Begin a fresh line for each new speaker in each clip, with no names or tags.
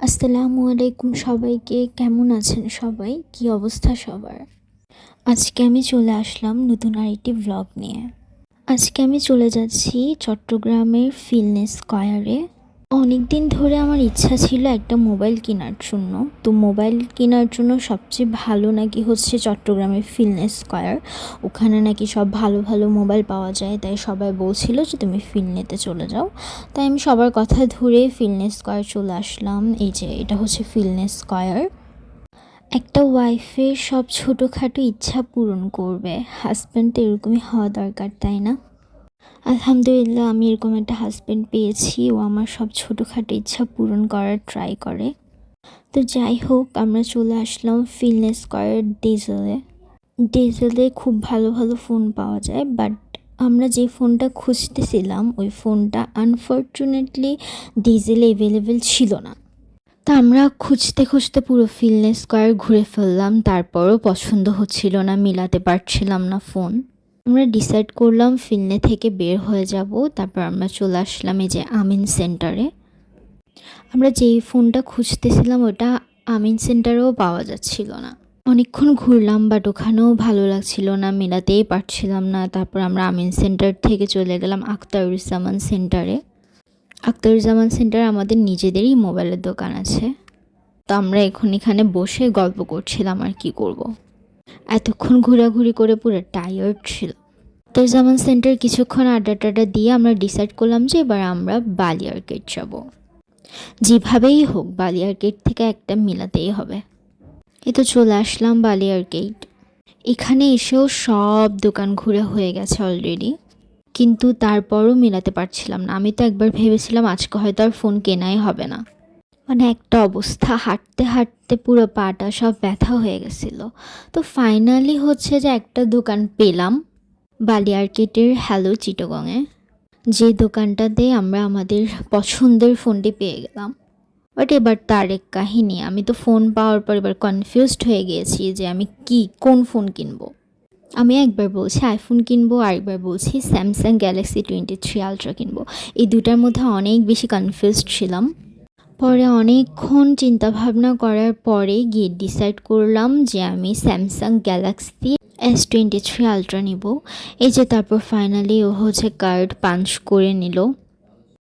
আসসালামু আলাইকুম সবাইকে, কেমন আছেন সবাই? কি অবস্থা সবার? আজকে আমি চলে আসলাম নতুন আরেকটি ব্লগ নিয়ে। আজকে আমি চলে যাচ্ছি চট্টগ্রামের ফিলনেস স্কয়ারে। অনেক দিন ধরে আমার ইচ্ছা ছিল একটা মোবাইল কেনার জন্য। তো মোবাইল কেনার জন্য সবচেয়ে ভালো নাকি হচ্ছে চট্টগ্রামের ফিলনেস স্কয়ার? ওখানে নাকি সব ভালো ভালো মোবাইল পাওয়া যায়, তাই সবাই বলছিল যে তুমি ফিলনেতে চলে যাও। তাই আমি সবার কথা ধরে ফিলনেস স্কয়ার চলে আসলাম। এই যে, এটা হচ্ছে ফিলনেস স্কয়ার। একটা ওয়াইফের সব ছোটোখাটো ইচ্ছা পূরণ করবে। হাজব্যান্ড এরকমই হওয়া দরকার, তাই না? আলহামদুলিল্লাহ, আমি এরকম একটা হাজব্যান্ড পেয়েছি। ও আমার সব ছোটোখাটো ইচ্ছা পূরণ করার ট্রাই করে। তো যাই হোক, আমরা চলে আসলাম ফিলনেস স্কয়ার ডিজেলে ডিজেলে খুব ভালো ভালো ফোন পাওয়া যায় বাট আমরা যে ফোনটা খুঁজতেছিলাম, ওই ফোনটা আনফর্চুনেটলি ডিজেলে অ্যাভেলেবেল ছিল না। তা আমরা খুঁজতে খুঁজতে পুরো ফিলনেস স্কয়ার ঘুরে ফেললাম, তারপরও পছন্দ হচ্ছিল না, মিলাতে পারছিলাম না ফোন আমরা ডিসাইড করলাম ফিলনে থেকে বের হয়ে যাব। তারপর আমরা চলে আসলাম এই যে আমিন সেন্টারে আমরা যেই ফোনটা খুঁজতেছিলাম, ওটা আমিন সেন্টারেও পাওয়া যাচ্ছিল না। অনেকক্ষণ ঘুরলাম বাট ওখানেও ভালো লাগছিল না, মেলাতেই পারছিলাম না। তারপর আমরা আমিন সেন্টার থেকে চলে গেলাম আখতারুজ্জামান সেন্টারে আখতারুজ্জামান সেন্টার আমাদের নিজেদেরই মোবাইলের দোকান আছে। তো আমরা এখন এখানে বসে গল্প করছিলাম আর কি করব। এতক্ষণ ঘোরাঘুরি করে পুরো টায়ার্ড ছিল। আখতারুজ্জামান সেন্টার কিছুক্ষণ আড্ডা টাড্ডা দিয়ে আমরা ডিসাইড করলাম যে এবার আমরা বালিয়ার গেট যাব। যেভাবেই হোক বালিয়ার গেট থেকে একটা মিলাতেই হবে। এ তো চলে আসলাম বালিয়ার গেট এখানে এসেও সব দোকান ঘুরে হয়ে গেছে অলরেডি কিন্তু তারপরও মেলাতে পারছিলাম না। আমি তো একবার ভেবেছিলাম আজকে হয়তো আর ফোন কেনাই হবে না। মানে একটা অবস্থা, হাঁটতে হাঁটতে পুরো পাটা সব ব্যথা হয়ে গেছিল। তো ফাইনালি হচ্ছে যে একটা দোকান পেলাম বালিয়ারকেটের হ্যালো চিটগংয়ে। যে দোকানটাতে আমরা আমাদের পছন্দের ফোনটি পেয়ে গেলাম। বাট এবার তার এক কাহিনী, আমি তো ফোন পাওয়ার পর এবার কনফিউজড হয়ে গিয়েছি যে আমি কি, কোন ফোন কিনবো? আমি একবার বলছি আইফোন কিনবো, আরেকবার বলছি Samsung Galaxy twenty three ultra কিনবো। এই দুটার মধ্যে অনেক বেশি কনফিউজড ছিলাম। পরে অনেকক্ষণ চিন্তা ভাবনা করার পরে গিয়ে ডিসাইড করলাম যে আমি Samsung Galaxy S twenty three ultra নিব। এই যে তারপর ফাইনালি ও হচ্ছে কার্ড পাঞ্চ করে নিল।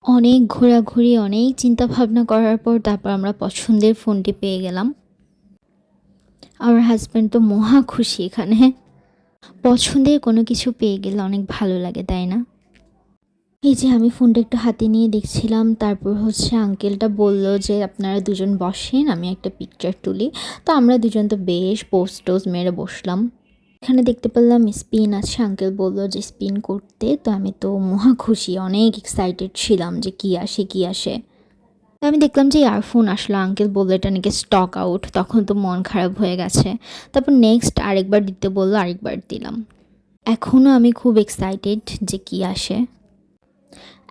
অনেক ঘোরাঘুরি, অনেক চিন্তা ভাবনা করার পর তারপর আমরা পছন্দের ফোনটি পেয়ে গেলাম। আমার হাজব্যান্ড তো মহা খুশি এখানে। পছন্দের কোনো কিছু পেয়ে গেলে অনেক ভালো লাগে, তাই না? এই যে আমি ফোনটা একটু হাতে নিয়ে দেখছিলাম, তারপর হচ্ছে আঙ্কেলটা বলল যে আপনারা দুজন বসেন, আমি একটা পিকচার তুলি। তো আমরা দুজন তো বেশ পোস্ট টোজ মেরে বসলাম। এখানে দেখতে পেলাম স্পিন আছে আঙ্কেল বলল যে স্পিন করতে। তো আমি তো মহা খুশি, অনেক এক্সাইটেড ছিলাম যে কি আসে কি আসে। আমি দেখলাম যে ইয়ারফোন আসলো আঙ্কেল বলল এটা নাকি স্টক আউট তখন তো মন খারাপ হয়ে গেছে। তারপর নেক্সট আরেকবার দিতে বলল, আরেকবার দিলাম। এখনও আমি খুব এক্সাইটেড যে কি আসে।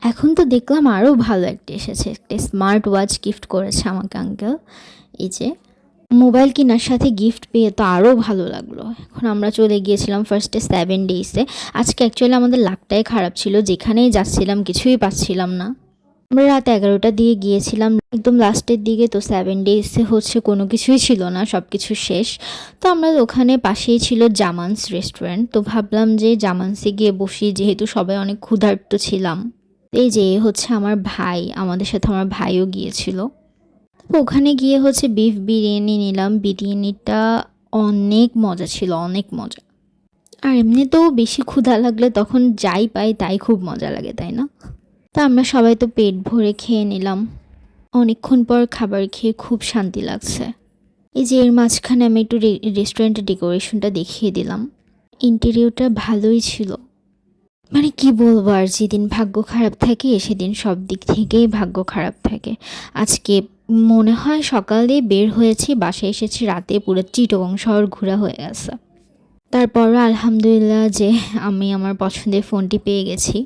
এখন তো দেখলাম আরও ভালো একটা এসেছে। একটা স্মার্ট ওয়াচ গিফট করেছে আমাকে আঙ্কেল এই যে মোবাইল কেনার সাথে গিফট পেয়ে তো আরও ভালো লাগল। এখন আমরা চলে গিয়েছিলাম ফার্স্টে সেভেন ডেইসে আজকে অ্যাকচুয়ালি আমাদের লাকটাই খারাপ ছিল, যেখানেই যাচ্ছিলাম কিছুই পাচ্ছিলাম না। আমরা রাত এগারোটা দিয়ে গিয়েছিলাম, একদম লাস্টের দিকে তো সেভেন ডেজে হচ্ছে কোনো কিছুই ছিল না সব কিছু শেষ। তো আমরা ওখানে পাশেই ছিল জামান্স রেস্টুরেন্ট তো ভাবলাম যে জামান্সে গিয়ে বসি, যেহেতু সবাই অনেক ক্ষুধার্ত ছিলাম। এই যে হচ্ছে আমার ভাই, আমাদের সাথে আমার ভাইও গিয়েছিল। ওখানে গিয়ে হচ্ছে বিফ বিরিয়ানি নিলাম। বিরিয়ানিটা অনেক মজা ছিল, অনেক মজা। আর এমনিতেও বেশি ক্ষুধা লাগলে তখন যাই পাই তাই খুব মজা লাগে, তাই না? তা আমরা সবাই তো পেট ভরে খেয়ে নিলাম। অনেকক্ষণ পর খাবার খেয়ে খুব শান্তি লাগছে। এই যে এর মাঝখানে আমি একটু রেস্টুরেন্টের ডেকোরেশনটা দেখিয়ে দিলাম। ইন্টেরিয়রটা ভালোই ছিল। মানে কি বলব আর, যেদিন ভাগ্য খারাপ থাকে, সেদিন সব দিক থেকেই ভাগ্য খারাপ থাকে। আজকে মনে হয় সকালে বের হয়েছি, বাসায় এসেছি, রাতে পুরো চিটগং শহর ঘোরা হয়ে গেছে। তারপরও আলহামদুলিল্লাহ যে আমি আমার পছন্দের ফোনটি পেয়ে গেছি।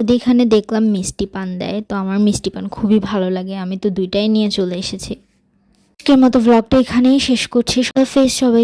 এখানে দেখলাম মিষ্টি পান দেয়, তো আমার মিষ্টি পান খুবই ভালো লাগে, আমি তো দুইটাই নিয়ে চলে এসেছি। আজকের মতো ব্লগটা এখানেই শেষ করছি। ফেস সবাই